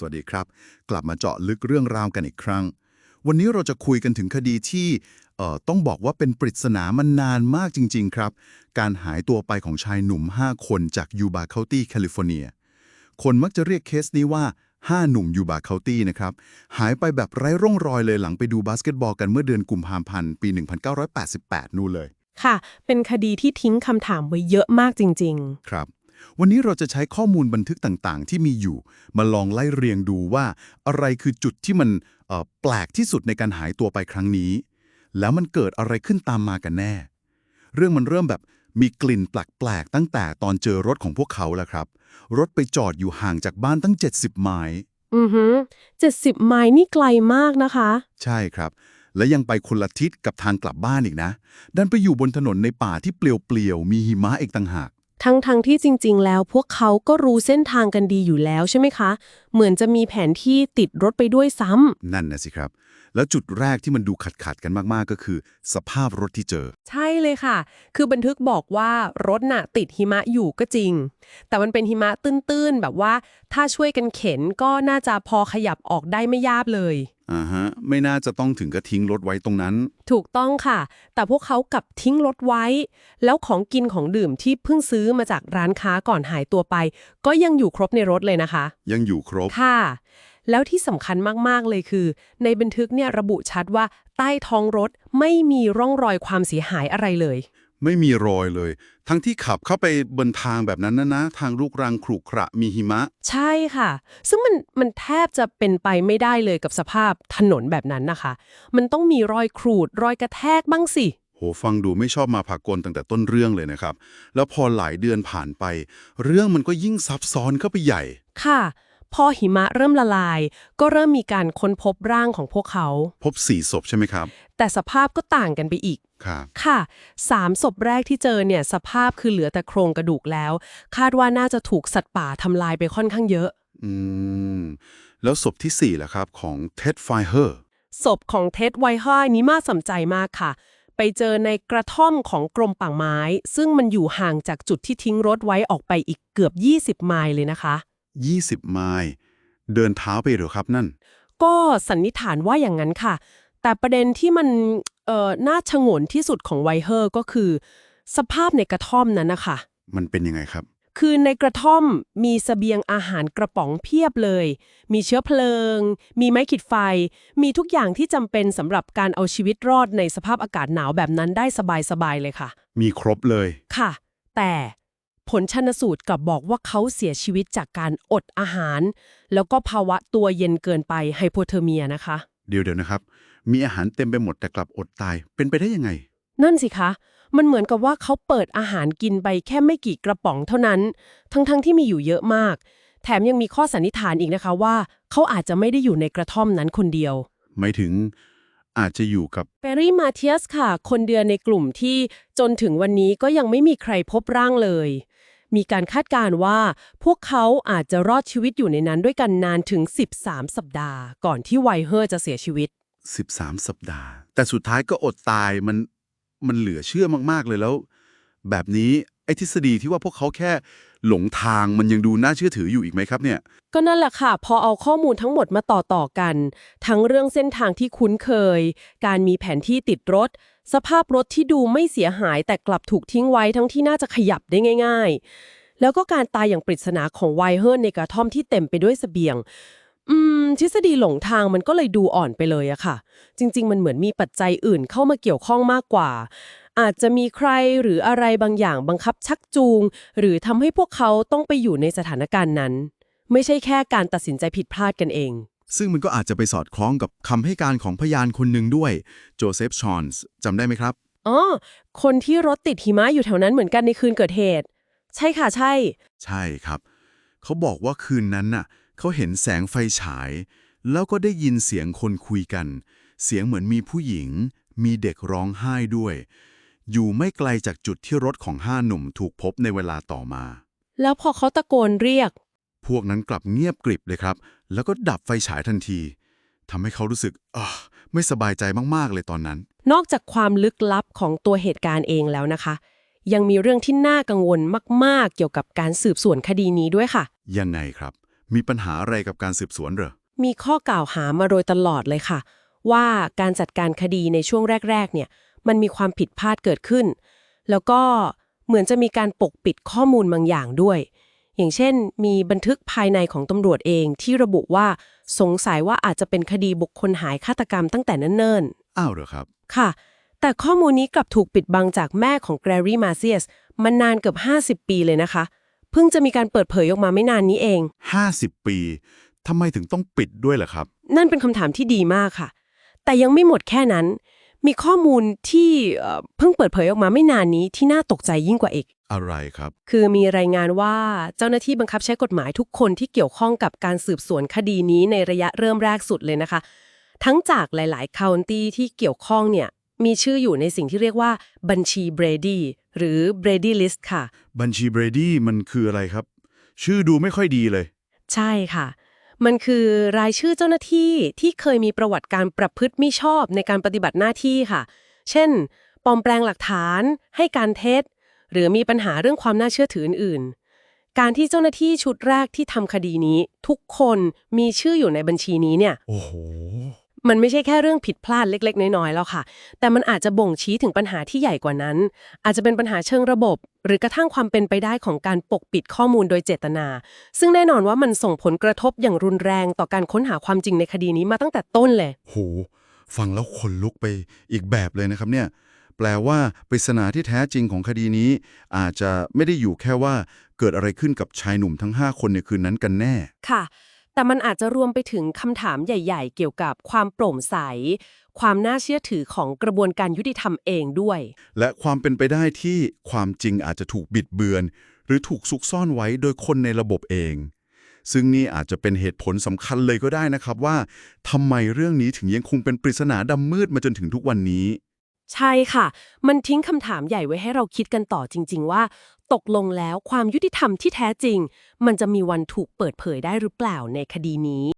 สวัสดีครับ กลับมาเจาะลึกเรื่องราวกันอีกครั้ง วันนี้เราจะคุยกันถึงคดีที่เอ่อต้องบอกว่าเป็นปริศนามานานมากจริง ๆ ครับ การหายตัวไปของชายหนุ่ม 5 คนจากยูบาเคาตี้แคลิฟอร์เนีย คนมักจะเรียกเคสนี้ว่า 5 หนุ่มยูบาเคาตี้นะครับ หายไปแบบไร้ร่องรอยเลยหลังไปดูบาสเกตบอลกันเมื่อเดือนกุมภาพันธ์ปี 1988 นู่นเลย ค่ะ เป็นคดีที่ทิ้งคำถามไว้เยอะมากจริงครับ วันนี้เราจะใช้ข้อมูลบันทึกต่างๆ ที่มีอยู่ มาลองไล่เรียงดูว่า อะไรคือจุดที่มันเอ่อแปลกที่สุดในการหายตัวไปครั้งนี้ แล้วมันเกิดอะไรขึ้นตามมากันแน่ เรื่องมันเริ่มแบบมีกลิ่นแปลกๆตั้งแต่ตอนเจอรถของพวกเขาแล้วครับ รถไปจอดอยู่ห่างจากบ้านตั้ง 70 ไมล์ๆอือฮึเจ็ดสิบไมล์นี่ไกลมากนะคะ ใช่ครับ และยังไปคนละทิศกับทางกลับบ้านอีกนะ ดันไปอยู่บนถนนในป่าที่เปลี่ยวๆ มีหิมะอีกต่างหาก ทั้งทงๆที่จริง ๆ แล้วพวกเขาก็รู้เส้นทางกันดีอยู่แล้วใช่ไหมคะ เหมือนจะมีแผนที่ติดรถไปด้วยซ้ำนั่นนะสิครับ แล้วจุดแรกที่มันดูขัดๆกันมากๆก็คือ สภาพรถที่เจอ ใช่เลยค่ะ คือบันทึกบอกว่ารถน่ะติดหิมะอยู่ก็จริง แต่มันเป็นหิมะตื้นๆ แบบว่าถ้าช่วยกันเข็นก็น่าจะพอขยับออกได้ไม่ยากเลย อ่าฮะไม่น่าจะต้องถึงกับทิ้งรถไว้ตรงนั้น ถูกต้องค่ะ แต่พวกเขากลับทิ้งรถไว้ แล้วของกินของดื่มที่เพิ่งซื้อมาจากร้านค้าก่อนหายตัวไป ก็ยังอยู่ครบในรถเลยนะคะ ยังอยู่ครบ ค่ะ แล้วที่สำคัญมากๆเลยคือ ในบันทึกเนี่ยระบุชัดว่าใต้ท้องรถไม่มีร่องรอยความเสียหายอะไรเลย ไม่มีรอยเลย ทั้งที่ขับเข้าไปบนทางแบบนั้นนะนะ ทางลูกรังขรุขระมีหิมะ ใช่ค่ะ ซึ่งมันมันแทบจะเป็นไปไม่ได้เลยกับสภาพถนนแบบนั้นนะคะ มันต้องมีรอยขูด รอยกระแทกบ้างสิ โหฟังดูไม่ชอบมาพากลตั้งแต่ต้นเรื่องเลยนะครับ แล้วพอหลายเดือนผ่านไป เรื่องมันก็ยิ่งซับซ้อนเข้าไปใหญ่ ค่ะ พอหิมะเริ่มละลาย ก็เริ่มมีการค้นพบร่างของพวกเขา พบสี่ศพใช่ไหมครับ แต่สภาพก็ต่างกันไปอีก ครับค่ะสามศพแรกที่เจอเนี่ยสภาพคือเหลือแต่โครงกระดูกแล้ว คาดว่าน่าจะถูกสัตว์ป่าทำลายไปค่อนข้างเยอะ อืม แล้วศพที่สี่ล่ะครับของเท็ดไฟเฮอร์ศพของเท็ดไวห้อยนี้น่าสนใจมากค่ะ ไปเจอในกระท่อมของกรมป่าไม้ ซึ่งมันอยู่ห่างจากจุดที่ทิ้งรถไว้ออกไปอีกเกือบ 20 ไมล์เลยนะคะ 20 ไมล์เดินเท้าไปเหรอครับนั่น ก็สันนิษฐานว่าอย่างนั้นค่ะ แต่ประเด็นที่มันเอ่อน่าชงนที่สุดของไวเฮอร์ก็คือ สภาพในกระท่อมนั้นนะคะ มันเป็นยังไงครับ คือในกระท่อมมีเสบียงอาหารกระป๋องเพียบเลย มีเชื้อเพลิง มีไม้ขีดไฟ มีทุกอย่างที่จำเป็นสำหรับการเอาชีวิตรอดในสภาพอากาศหนาวแบบนั้นได้สบายๆเลยค่ะ มีครบเลย ค่ะ แต่ผลชันสูตรกลับบอกว่าเขาเสียชีวิตจากการอดอาหาร แล้วก็ภาวะตัวเย็นเกินไปไฮโปเทอร์เมียนะคะ เดี๋ยวเดี๋ยวนะครับ มีอาหารเต็มไปหมดแต่กลับอดตาย เป็นไปได้ยังไง นั่นสิคะ มันเหมือนกับว่าเขาเปิดอาหารกินไปแค่ไม่กี่กระป๋องเท่านั้น ทั้งๆที่มีอยู่เยอะมาก แถมยังมีข้อสันนิษฐานอีกนะคะว่า เขาอาจจะไม่ได้อยู่ในกระท่อมนั้นคนเดียว ไม่ถึงอาจจะอยู่กับเปรี่มาเทียสค่ะ คนเดียวในกลุ่มที่จนถึงวันนี้ก็ยังไม่มีใครพบร่างเลย มีการคาดการณ์ว่า พวกเขาอาจจะรอดชีวิตอยู่ในนั้นด้วยกันนานถึง 13 สัปดาห์ ก่อนที่ไวเฮอร์จะเสียชีวิต 13 สัปดาห์ แต่สุดท้ายก็อดตายมันมันเหลือเชื่อมากๆเลยแล้ว แบบนี้ไอ้ทฤษฎีที่ว่าพวกเขาแค่หลงทางมันยังดูน่าเชื่อถืออยู่อีกไหมครับเนี่ย ก็นั่นแหละค่ะ พอเอาข้อมูลทั้งหมดมาต่อต่อกัน ทั้งเรื่องเส้นทางที่คุ้นเคย การมีแผนที่ติดรถ สภาพรถที่ดูไม่เสียหายแต่กลับถูกทิ้งไว้ทั้งที่น่าจะขยับได้ง่าย ๆ แล้วก็การตายอย่างปริศนาของไวเฮิร์นในกระท่อมที่เต็มไปด้วยเสบียง อืม ทฤษฎีหลงทางมันก็เลยดูอ่อนไปเลยอะค่ะ จริง ๆ มันเหมือนมีปัจจัยอื่นเข้ามาเกี่ยวข้องมากกว่า อาจจะมีใครหรืออะไรบางอย่างบังคับชักจูง หรือทำให้พวกเขาต้องไปอยู่ในสถานการณ์นั้น ไม่ใช่แค่การตัดสินใจผิดพลาดกันเอง ซึ่งมันก็อาจจะไปสอดคล้องกับคำให้การของพยานคนหนึ่งด้วยโจเซฟชอนส์จำได้ไหมครับ อ๋อ คนที่รถติดหิมะอยู่แถวนั้นเหมือนกันในคืนเกิดเหตุ ใช่ค่ะใช่ ใช่ครับ เขาบอกว่าคืนนั้นน่ะ เขาเห็นแสงไฟฉาย แล้วก็ได้ยินเสียงคนคุยกัน เสียงเหมือนมีผู้หญิง มีเด็กร้องไห้ด้วย อยู่ไม่ไกลจากจุดที่รถของห้าหนุ่มถูกพบในเวลาต่อมา แล้วพอเขาตะโกนเรียก พวกนั้นกลับเงียบกริบเลยครับ แล้วก็ดับไฟฉายทันทีทำให้เขารู้สึกอ่าไม่สบายใจมากๆเลยตอนนั้น นอกจากความลึกลับของตัวเหตุการณ์เองแล้วนะคะ ยังมีเรื่องที่น่ากังวลมาก ๆ เกี่ยวกับการสืบสวนคดีนี้ด้วยค่ะ ยังไงครับ มีปัญหาอะไรกับการสืบสวนเหรอ มีข้อกล่าวหามาโดยตลอดเลยค่ะ ว่าการจัดการคดีในช่วงแรก ๆ เนี่ย มันมีความผิดพลาดเกิดขึ้น แล้วก็เหมือนจะมีการปกปิดข้อมูลบางอย่างด้วย อย่างเช่น มีบันทึกภายในของตำรวจเองที่ระบุว่าสงสัยว่าอาจจะเป็นคดีบุคคลหายฆาตกรรมตั้งแต่เนิ่นๆ อ้าวเหรอครับ ค่ะ แต่ข้อมูลนี้กลับถูกปิดบังจากแม่ของแกรรี่มาเซียสมานานเกือบ 50 ปีเลยนะคะ เพิ่งจะมีการเปิดเผยออกมาไม่นานนี้เอง 50 ปีทำไมถึงต้องปิดด้วยล่ะครับ นั่นเป็นคำถามที่ดีมากค่ะ แต่ยังไม่หมดแค่นั้น มีข้อมูลที่เอ่อเพิ่งเปิดเผยออกมาไม่นานนี้ที่น่าตกใจยิ่งกว่าอีก อะไรครับ คือมีรายงานว่าเจ้าหน้าที่บังคับใช้กฎหมายทุกคนที่เกี่ยวข้องกับการสืบสวนคดีนี้ในระยะเริ่มแรกสุดเลยนะคะ ทั้งจากหลาย ๆ คาวน์ตี้ที่เกี่ยวข้องเนี่ย มีชื่ออยู่ในสิ่งที่เรียกว่าบัญชีเบรดี้หรือ Brady List ค่ะ บัญชีเบรดี้มันคืออะไรครับ ชื่อดูไม่ค่อยดีเลย ใช่ค่ะ มันคือรายชื่อเจ้าหน้าที่ที่เคยมีประวัติการประพฤติมิชอบในการปฏิบัติหน้าที่ค่ะ เช่น ปลอมแปลงหลักฐาน ให้การเท็จ หรือมีปัญหาเรื่องความน่าเชื่อถืออื่นๆการที่เจ้าหน้าที่ชุดแรกที่ทำคดีนี้ ทุกคนมีชื่ออยู่ในบัญชีนี้เนี่ย โอ้โห มันไม่ใช่แค่เรื่องผิดพลาดเล็ก ๆ น้อยๆแล้วค่ะ แต่มันอาจจะบ่งชี้ถึงปัญหาที่ใหญ่กว่านั้น อาจจะเป็นปัญหาเชิงระบบ หรือกระทั่งความเป็นไปได้ของการปกปิดข้อมูลโดยเจตนา ซึ่งแน่นอนว่ามันส่งผลกระทบอย่างรุนแรงต่อการค้นหาความจริงในคดีนี้มาตั้งแต่ต้นเลย โห ฟังแล้วขนลุกไปอีกแบบเลยนะครับเนี่ย แปลว่าปริศนาที่แท้จริงของคดีนี้ อาจจะไม่ได้อยู่แค่ว่าเกิดอะไรขึ้นกับชายหนุ่มทั้ง 5 คนในคืนนั้นกันแน่ ค่ะ แต่มันอาจจะรวมไปถึงคำถามใหญ่ ๆ เกี่ยวกับความโปร่งใส ความน่าเชื่อถือของกระบวนการยุติธรรมเองด้วย และความเป็นไปได้ที่ความจริงอาจจะถูกบิดเบือน หรือถูกซุกซ่อนไว้โดยคนในระบบเอง ซึ่งนี่อาจจะเป็นเหตุผลสำคัญเลยก็ได้นะครับว่าทำไมเรื่องนี้ถึงยังคงเป็นปริศนาดำมืดมาจนถึงทุกวันนี้ ใช่ค่ะ มันทิ้งคำถามใหญ่ไว้ให้เราคิดกันต่อจริง ๆ ว่า ตกลงแล้วความยุติธรรมที่แท้จริง มันจะมีวันถูกเปิดเผยได้หรือเปล่าในคดีนี้